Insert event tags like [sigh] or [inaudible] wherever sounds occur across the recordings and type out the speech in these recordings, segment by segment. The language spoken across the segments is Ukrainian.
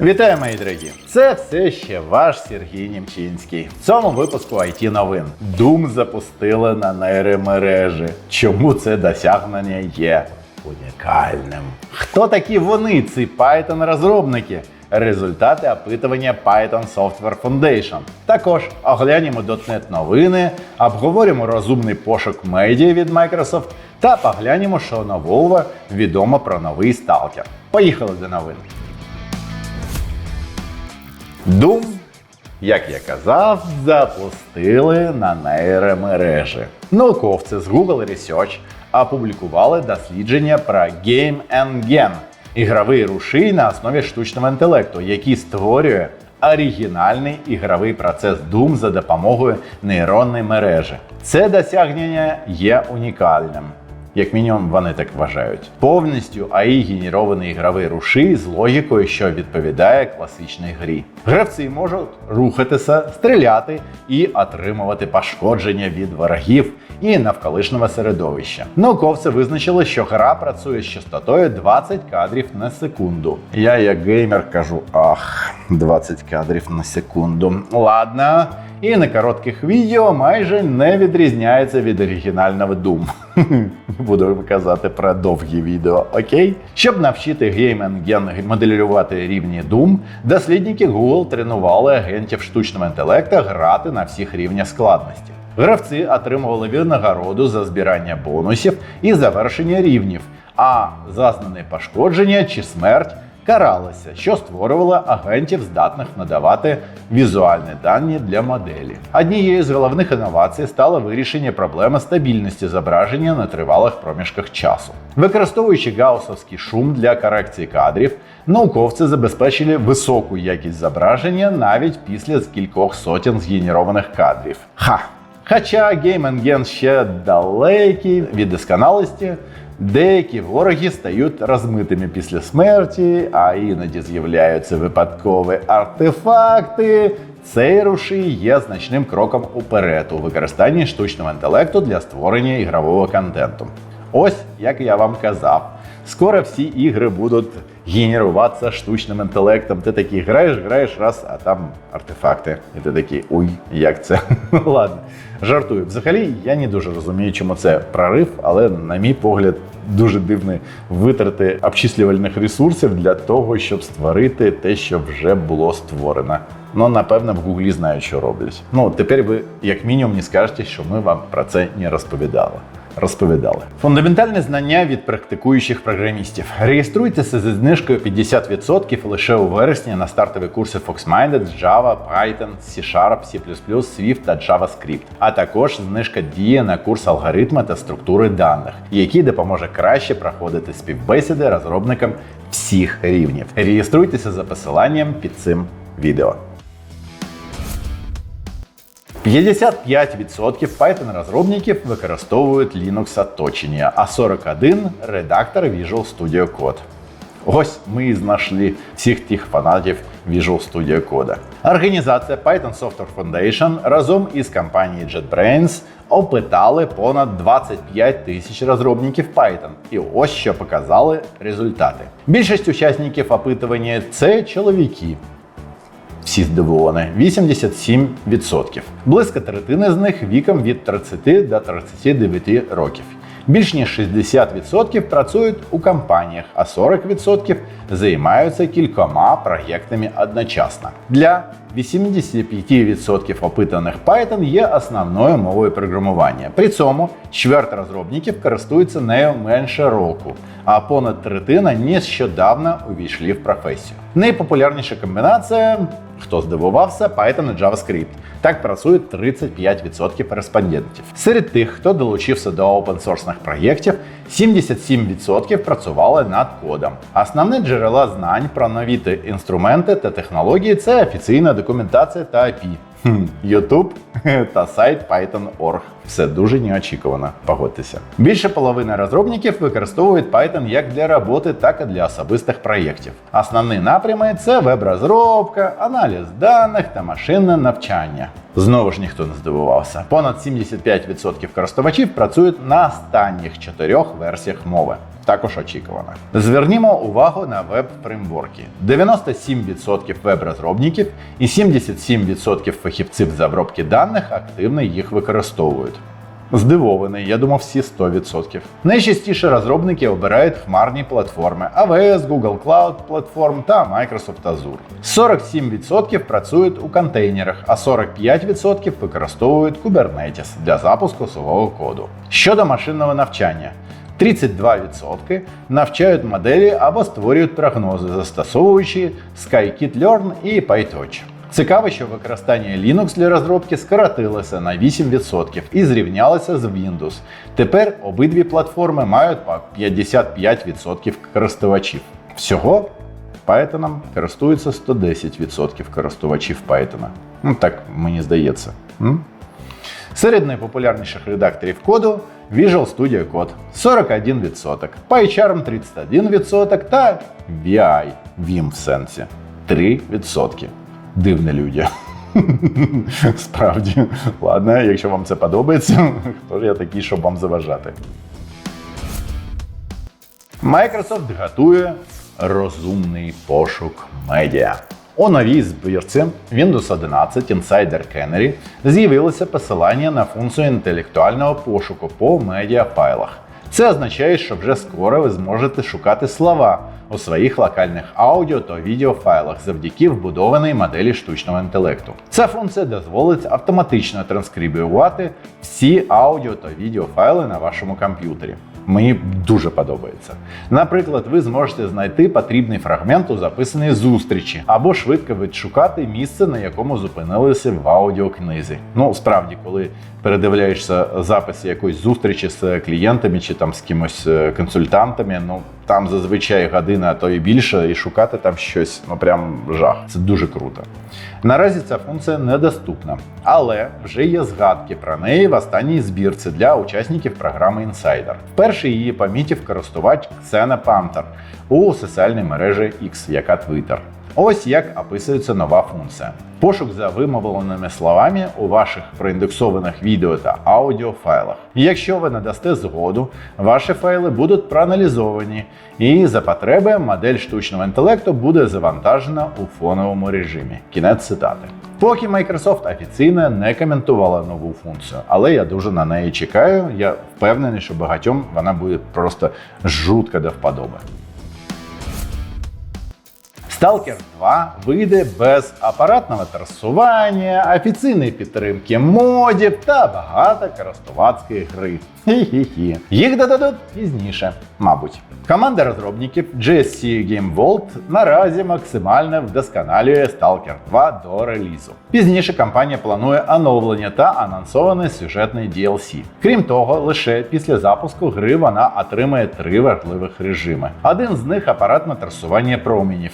Вітаю, мої дорогі! Це все ще ваш Сергій Німчинський. В цьому випуску IT новин. Doom запустили на нейромережі. Чому це досягнення є унікальним? Хто такі вони, ці Python-розробники? Результати опитування Python Software Foundation. Також оглянемо .NET новини, обговоримо розумний пошук медіа від Microsoft та поглянемо, що нового відомо про новий сталкер. Поїхали до новин. Doom, як я казав, запустили на нейромережі. Науковці з Google Research опублікували дослідження про Game Gen – ігровий рушій на основі штучного інтелекту, який створює оригінальний ігровий процес Doom за допомогою нейронної мережі. Це досягнення є унікальним. Як мінімум, вони так вважають. Повністю AI генерований ігровий рушій з логікою, що відповідає класичній грі. Гравці можуть рухатися, стріляти і отримувати пошкодження від ворогів і навколишнього середовища. Науковці визначили, що гра працює з частотою 20 кадрів на секунду. Я, як геймер, кажу: ах, 20 кадрів на секунду. Ладно. І на коротких відео майже не відрізняється від оригінального Doom. [laughs] Буду казати про довгі відео, окей? Щоб навчити геймен-ген моделювати рівні Doom, дослідники Google тренували агентів штучного інтелекту грати на всіх рівнях складності. Гравці отримували винагороду за збирання бонусів і завершення рівнів, а зазнане пошкодження чи смерть каралися, що створювало агентів, здатних надавати візуальні дані для моделі. Однією з головних інновацій стало вирішення проблеми стабільності зображення на тривалих проміжках часу. Використовуючи гаусовський шум для корекції кадрів, науковці забезпечили високу якість зображення навіть після кількох сотень згенерованих кадрів. Ха! Хоча Game ще далекий від досконалості, деякі вороги стають розмитими після смерті, а іноді з'являються випадкові артефакти. Цей рушій є значним кроком уперед у використанні штучного інтелекту для створення ігрового контенту. Ось як я вам казав, скоро всі ігри будуть генеруватися штучним інтелектом. Ти такий граєш, граєш раз, а там артефакти. І ти такий, ой, як це? [laughs] Ладно, жартую. Взагалі, я не дуже розумію, чому це прорив, але, на мій погляд, дуже дивні витрати обчислювальних ресурсів для того, щоб створити те, що вже було створено. Ну, напевно, в Гуглі знають, що роблять. Ну, тепер ви, як мінімум, не скажете, що ми вам про це не розповідали. Розповідали фундаментальне знання від практикуючих програмістів. Реєструйтеся зі знижкою 50% лише у вересні на стартові курси FoxMinded Java, Python, C-Sharp, C++, Swift та JavaScript. А також знижка діє на курс алгоритми та структури даних, який допоможе краще проходити співбесіди розробникам всіх рівнів. Реєструйтеся за посиланням під цим відео. 55% Python-розробників використовують Linux оточення, а 41% редактор Visual Studio Code. Ось ми і знайшли всіх тих фанатів Visual Studio Code. Організація Python Software Foundation разом із компанією JetBrains опитали понад 25 тисяч розробників Python. І ось що показали результати. Більшість учасників опитування це чоловіки. Всі здивовані 87%. Близько третини з них віком від 30 до 39 років. Більш ніж 60% працюють у компаніях, а 40% займаються кількома проєктами одночасно. Для 85% опитаних Python є основною мовою програмування. При цьому чверть розробників користуються нею менше року, а понад третина нещодавно увійшли в професію. Найпопулярніша комбінація, хто здивувався, Python і JavaScript. Так працює 35% респондентів. Серед тих, хто долучився до опенсорсних проєктів, 77% працювали над кодом. Основне джерела знань про новіти інструменти та технології це офіційна документація та API. YouTube та сайт Python.org. Все дуже неочікувано, погодьтеся. Більше половини розробників використовують Python як для роботи, так і для особистих проєктів. Основні напрями це веб-розробка, аналіз даних та машинне навчання. Знову ж ніхто не здивувався. Понад 75% користувачів працюють на останніх чотирьох версіях мови. Також очікувано. Звернімо увагу на веб-фреймворки. 97% веб-розробників і 77% фахівців з обробки даних активно їх використовують. Здивований, я думав, всі 100%. Найчастіше розробники обирають хмарні платформи AWS, Google Cloud платформ та Microsoft Azure. 47% працюють у контейнерах, а 45% використовують Kubernetes для запуску свого коду. Щодо машинного навчання. 32% навчають моделі або створюють прогнози, застосовуючи Scikit-Learn і PyTorch. Цікаво, що використання Linux для розробки скоротилося на 8% і зрівнялося з Windows. Тепер обидві платформи мають по 55% користувачів. Всього Python користується 110% користувачів Python. Ну так мені здається. М? Серед найпопулярніших редакторів коду Visual Studio Code 41%, PyCharm 31% та VI Vim в сенсі 3%. Дивне людя. [laughs] Справді. Ладно, якщо вам це подобається, [laughs] хто ж я такий, щоб вам заважати. Microsoft готує розумний пошук медіа. У новій збірці Windows 11 Insider Canary з'явилося посилання на функцію інтелектуального пошуку по медіафайлах. Це означає, що вже скоро ви зможете шукати слова у своїх локальних аудіо та відеофайлах завдяки вбудованій моделі штучного інтелекту. Ця функція дозволить автоматично транскрибувати всі аудіо та відеофайли на вашому комп'ютері. Мені дуже подобається. Наприклад, ви зможете знайти потрібний фрагмент у записаній зустрічі, або швидко відшукати місце, на якому зупинилися в аудіокнизі. Ну, справді, коли передивляєшся записи якоїсь зустрічі з клієнтами чи там з кимось е, консультантами, ну там зазвичай година, а то і більше, і шукати там щось, ну прям жах. Це дуже круто. Наразі ця функція недоступна, але вже є згадки про неї в останній збірці для учасників програми Insider. Вперше її помітив користувач Ксена Пантер у соціальній мережі X, яка Twitter. Ось як описується нова функція. Пошук за вимовленими словами у ваших проіндексованих відео та аудіофайлах. Якщо ви надасте згоду, ваші файли будуть проаналізовані, і за потреби модель штучного інтелекту буде завантажена у фоновому режимі. Кінець цитати. Поки Microsoft офіційно не коментувала нову функцію, але я дуже на неї чекаю. Я впевнений, що багатьом вона буде просто жутко до вподоби. Stalker 2 вийде без апаратного трасування, офіційної підтримки модів та багато користувацької гри. Хі-хі-хі. Їх додадуть пізніше, мабуть. Команда розробників GSC Game Vault наразі максимально вдосконалює Stalker 2 до релізу. Пізніше компанія планує оновлення та анонсований сюжетний DLC. Крім того, лише після запуску гри вона отримає три важливих режими. Один з них апаратне трасування променів.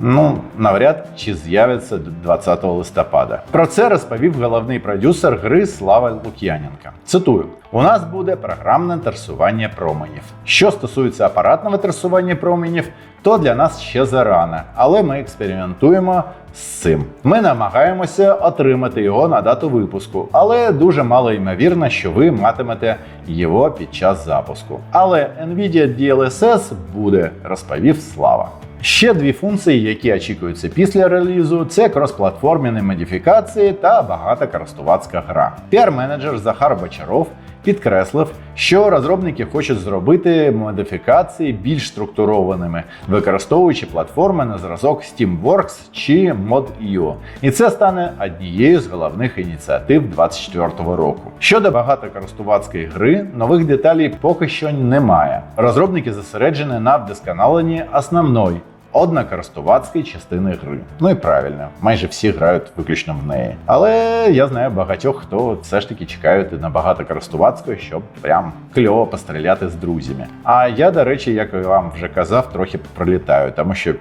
Ну, навряд чи з'явиться 20 листопада. Про це розповів головний продюсер гри Слава Лук'яненка. Цитую: у нас буде програмне трасування променів. Що стосується апаратного трасування променів, то для нас ще зарано, але ми експериментуємо з цим. Ми намагаємося отримати його на дату випуску, але дуже мало ймовірно, що ви матимете його під час запуску. Але Nvidia DLSS буде, розповів Слава. Ще дві функції, які очікуються після релізу, це кросплатформені модифікації та багатокористувацька гра. Піар-менеджер Захар Бочаров підкреслив, що розробники хочуть зробити модифікації більш структурованими, використовуючи платформи на зразок Steamworks чи Mod.io. І це стане однією з головних ініціатив 2024 року. Щодо багатокористувацької гри, нових деталей поки що немає. Розробники зосереджені на вдосконаленні основної однокористувацької частини гри. Ну і правильно, майже всі грають виключно в неї. Але я знаю багатьох, хто все ж таки чекають на багатокористувацької, щоб прям кльово постріляти з друзями. А я, до речі, як я вам вже казав, трохи пролітаю, тому що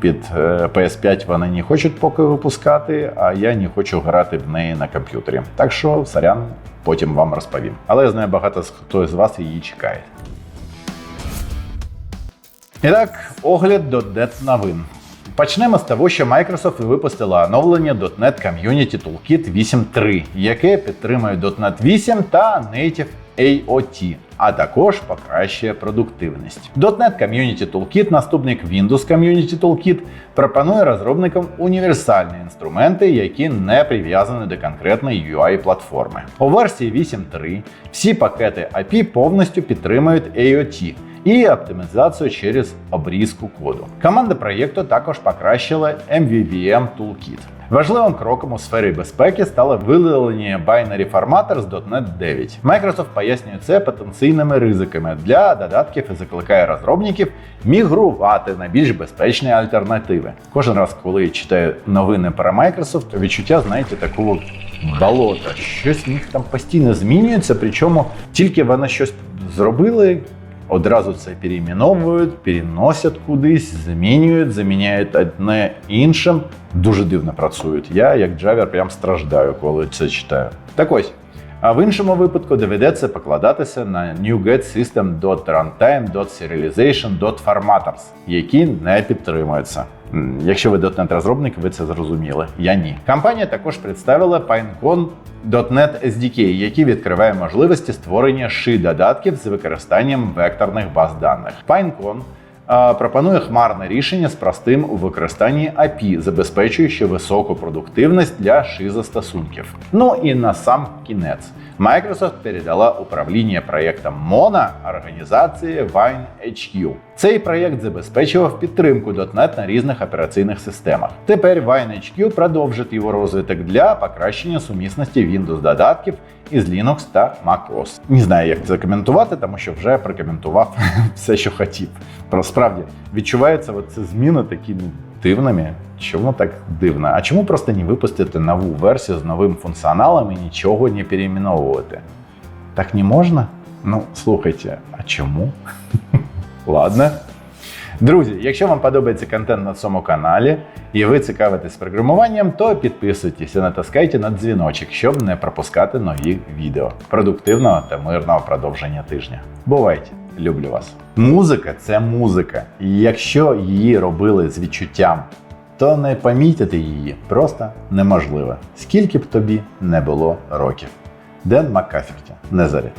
під е, PS5 вони не хочуть поки випускати, а я не хочу грати в неї на комп'ютері. Так що, сорян, потім вам розповім. Але я знаю багато хто з вас її чекає. І так, огляд .NET новин. Почнемо з того, що Microsoft випустила оновлення .NET Community Toolkit 8.3, яке підтримує .NET 8 та Native AOT, а також покращує продуктивність. .NET Community Toolkit, наступник Windows Community Toolkit, пропонує розробникам універсальні інструменти, які не прив'язані до конкретної UI-платформи. У версії 8.3 всі пакети API повністю підтримують AOT і оптимізацію через обрізку коду. Команда проєкту також покращила MVVM Toolkit. Важливим кроком у сфері безпеки стало видалення binary форматор з .NET 9. Microsoft пояснює це потенційними ризиками для додатків і закликає розробників мігрувати на більш безпечні альтернативи. Кожен раз, коли я читаю новини про Microsoft, відчуття, знаєте, такого болота. Щось в них там постійно змінюється, причому тільки вони щось зробили, одразу це перейменовують, переносять кудись, змінюють, заміняють одне іншим. Дуже дивно працюють. Я, як джавер, прям страждаю, коли це читаю. Так ось. А в іншому випадку доведеться покладатися на NuGet System.runtime.serialization.formatters, які не підтримуються. Якщо ви .NET розробник, ви це зрозуміли. Я ні. Компанія також представила PineCon .NET SDK, який відкриває можливості створення ши додатків з використанням векторних баз даних. PineCon пропонує хмарне рішення з простим у використанні API, забезпечуючи високу продуктивність для шизостосунків. Ну і на сам кінець. Microsoft передала управління проєктом Mona організації Wine HQ. Цей проєкт забезпечував підтримку .NET на різних операційних системах. Тепер Wine HQ продовжить його розвиток для покращення сумісності Windows додатків із Linux та macOS. Не знаю, як це коментувати, тому що вже прокоментував [laughs] все, що хотів. Про справді відчувається ці зміни такі ну, дивними. Чому так дивно? А чому просто не випустити нову версію з новим функціоналом і нічого не переименовувати? Так не можна? Ну, слухайте, а чому? [laughs] Ладно. Друзі, якщо вам подобається контент на цьому каналі і ви цікавитесь програмуванням, то підписуйтесь і натискайте на дзвіночок, щоб не пропускати нові відео. Продуктивного та мирного продовження тижня. Бувайте! Люблю вас. Музика це музика. І якщо її робили з відчуттям, то не помітити її просто неможливо, скільки б тобі не було років. Ден Маккаферті, Незарі.